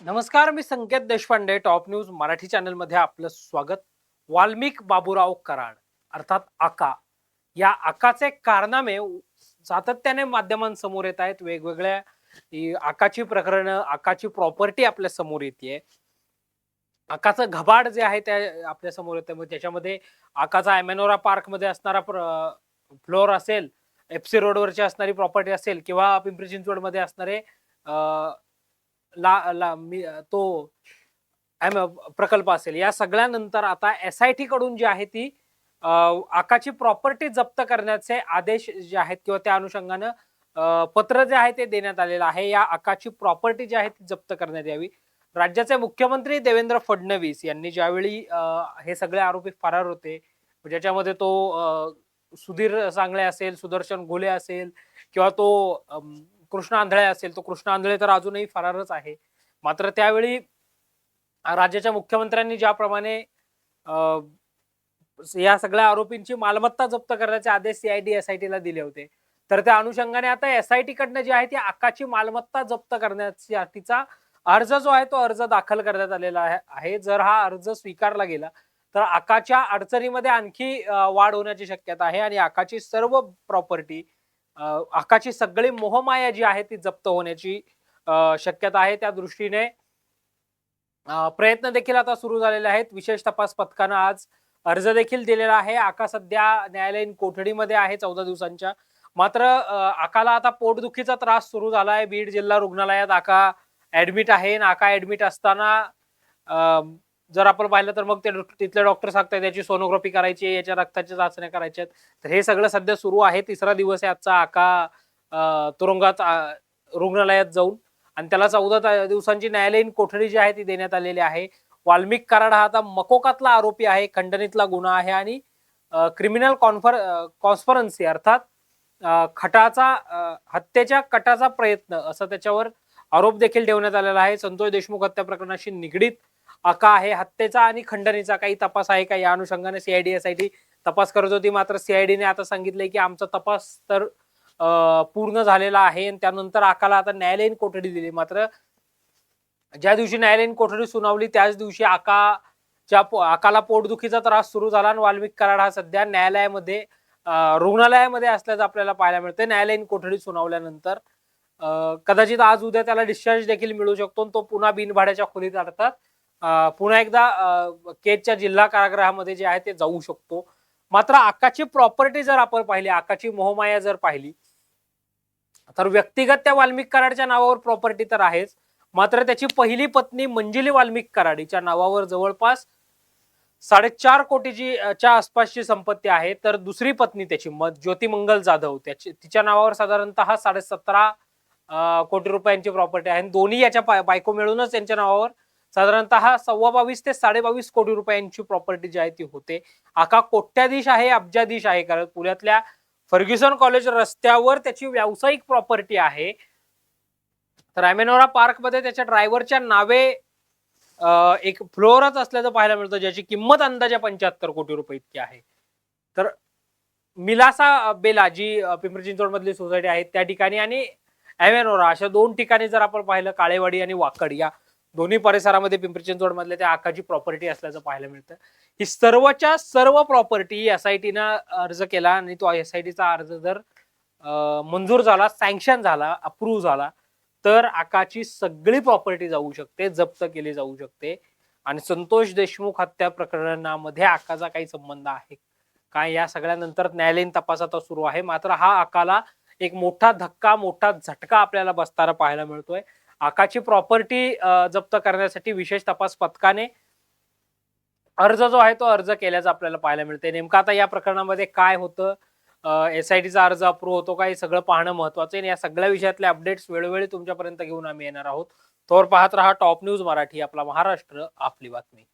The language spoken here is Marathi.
नमस्कार मी संकेत देशपांडे टॉप न्यूज मराठी चॅनलमध्ये आपलं स्वागत. वाल्मिक बाबूराव कराड अर्थात आका. या आकाचे कारनामे सातत्याने माध्यमांसमोर येत आहेत. वेगवेगळ्या आकाची प्रकरणं आकाची प्रॉपर्टी आपल्यासमोर येते आकाचं घबाड जे आहे त्या आपल्यासमोर येतं. मग त्याच्यामध्ये आकाचा ॲमेनोरा पार्कमध्ये असणारा फ्लोअर असेल एफसी रोडवरची असणारी प्रॉपर्टी असेल किंवा पिंपरी चिंचवडमध्ये असणारे ला ला मी तो एम- प्रकल्प असेल. या सगळ्यानंतर आता एस आय टी कडून जी आहे ती आकाची प्रॉपर्टी जप्त करण्याचे आदेश जे आहेत किंवा त्या अनुषंगानं पत्र जे आहे ते देण्यात आलेलं आहे. या आकाची प्रॉपर्टी जी आहे ती जप्त करण्यात यावी. राज्याचे मुख्यमंत्री देवेंद्र फडणवीस यांनी ज्यावेळी हे सगळे आरोपी फरार होते ज्याच्यामध्ये तो सुधीर सांगळे असेल सुदर्शन घोले असेल किंवा तो कृष्ण आंधळे असेल तो कृष्ण आंधळे तर अजूनही फरारच आहे. मात्र त्यावेळी राज्याच्या मुख्यमंत्र्यांनी ज्याप्रमाणे या सगळ्या आरोपींची मालमत्ता जप्त करण्याचे आदेश सीआयडी एसआयटीला दिले होते. तर त्या अनुषंगाने आता एसआयटी कडनं जी आहे ती आकाची मालमत्ता जप्त करण्यासाठीचा अर्ज जो आहे तो अर्ज दाखल करण्यात आलेला आहे- जर हा अर्ज स्वीकारला गेला तर आकाच्या अडचणीमध्ये आणखी वाढ होण्याची शक्यता आहे आणि आकाची सर्व प्रॉपर्टी आकाची सगळी मोहमाया जी आहे ती जप्त होण्याची शक्यता आहे. त्या दृष्टीने प्रयत्न देखील आता सुरू झालेले आहेत. विशेष तपास पथकानं आज अर्ज देखील दिलेला आहे. आका सध्या न्यायालयीन कोठडीमध्ये आहे चौदा दिवसांच्या. मात्र आकाला आता पोटदुखीचा त्रास सुरू झाला आहे. बीड जिल्हा रुग्णालयात आका ऍडमिट आहे. आणि आका ऍडमिट असताना जर आपण पाहिलं तर मग ते तिथले डॉक्टर सांगतात याची सोनोग्राफी करायची आहे, याच्या रक्ताच्या चाचण्या करायच्या आहेत. तर हे सगळं सध्या सुरू आहे. तिसरा दिवस आहे आजचा आका तुरुंगात रुग्णालयात जाऊन. आणि त्याला चौदा दिवसांची न्यायालयीन कोठडी जी आहे ती देण्यात आलेली आहे. वाल्मिक कराड हा आता मकोकातला आरोपी आहे खंडणीतला गुन्हा आहे आणि क्रिमिनल कॉन्फर कॉन्स्फरन्सी अर्थात खटाचा हत्येच्या कटाचा प्रयत्न असं त्याच्यावर आरोप देखील ठेवण्यात आलेला आहे. संतोष देशमुख हत्या प्रकरणाशी निगडीत आका आहे हत्येचा आणि खंडणीचा. काही तपास आहे का? या अनुषंगाने सीआयडी एसआयटी तपास करत होती मात्र सीआयडीने आता सांगितलंय की आमचा तपास तर पूर्ण झालेला आहे आणि त्यानंतर आकाला आता न्यायालयीन कोठडी दिली. मात्र ज्या दिवशी न्यायालयीन कोठडी सुनावली त्याच दिवशी आकाच्या पो- आकाला पोटदुखीचा त्रास सुरू झाला आणि वाल्मिक कराड हा सध्या न्यायालयामध्ये रुग्णालयामध्ये असल्याचं आपल्याला पाहायला मिळतं न्यायालयीन कोठडी सुनावल्यानंतर कदाचित आज उद्या त्याला डिस्चार्ज देखील मिळू शकतो आणि तो पुन्हा बिनभाड्याच्या खोलीत अडतात पुन्हा एकदा केजच्या जिल्हा कारागृहामध्ये जे आहे ते जाऊ शकतो. मात्र आकाची प्रॉपर्टी जर आपण पाहिली आकाची मोहमाया जर पाहिली तर व्यक्तिगत त्या वाल्मिक कराडच्या नावावर प्रॉपर्टी तर आहेच. मात्र त्याची पहिली पत्नी मंजिली वाल्मिक कराडीच्या नावावर जवळपास साडेचार कोटीची च्या आसपासची संपत्ती आहे. तर दुसरी पत्नी त्याची मत ज्योतिमंगल जाधव त्याची तिच्या नावावर साधारणतः साडे सतरा कोटी रुपयांची प्रॉपर्टी आहे. दोन्ही याच्या बायको मिळूनच त्यांच्या नावावर साधारणतः सव्वा बावीस ते साडेबावीस कोटी रुपयांची प्रॉपर्टी जी आहे ती होते. आका कोट्याधीश आहे अब्जाधीश आहे कारण पुण्यातल्या फर्ग्युसन कॉलेज रस्त्यावर त्याची व्यावसायिक प्रॉपर्टी आहे. तर ॲमेनोरा पार्कमध्ये त्याच्या ड्रायव्हरच्या नावे एक फ्लोअरच असल्याचं पाहायला मिळतं ज्याची किंमत अंदाजे पंच्याहत्तर कोटी रुपये इतकी आहे. तर मिलासा बेला जी पिंपरी चिंचवड मधली सोसायटी आहे त्या ठिकाणी आणि ॲमेनोरा अशा दोन ठिकाणी जर आपण पाहिलं काळेवाडी आणि वाकड या दोन्ही परिसरामध्ये पिंपरी चिंचवड त्या आकाची प्रॉपर्टी असल्याचं पाहायला मिळतं. ही सर्वच्या सर्व प्रॉपर्टी एस आय टीनं अर्ज केला आणि तो एस आय टीचा अर्ज जर मंजूर झाला सँक्शन झाला अप्रूव्ह झाला तर आकाची सगळी प्रॉपर्टी जाऊ शकते जप्त केली जाऊ शकते. आणि संतोष देशमुख हत्या प्रकरणामध्ये आकाचा काही संबंध आहे काय या सगळ्यानंतर न्यायालयीन तपास आता सुरू आहे. मात्र हा आकाला एक मोठा धक्का मोठा झटका आपल्याला बसताना पाहायला मिळतोय. आकाची प्रॉपर्टी जप्त करण्यासाठी विशेष तपास पथकाने अर्ज जो आहे तो अर्ज केल्याचं आपल्याला पाहायला मिळते नेमकं आता या प्रकरणामध्ये काय होतं? एस आय टीचा अर्ज अप्रूव्ह होतो का? हे सगळं पाहणं महत्वाचं आहे या सगळ्या विषयातले अपडेट्स वेळोवेळी तुमच्यापर्यंत घेऊन आम्ही येणार आहोत. थोर पाहत रहा टॉप न्यूज मराठी आपला महाराष्ट्र आपली बातमी.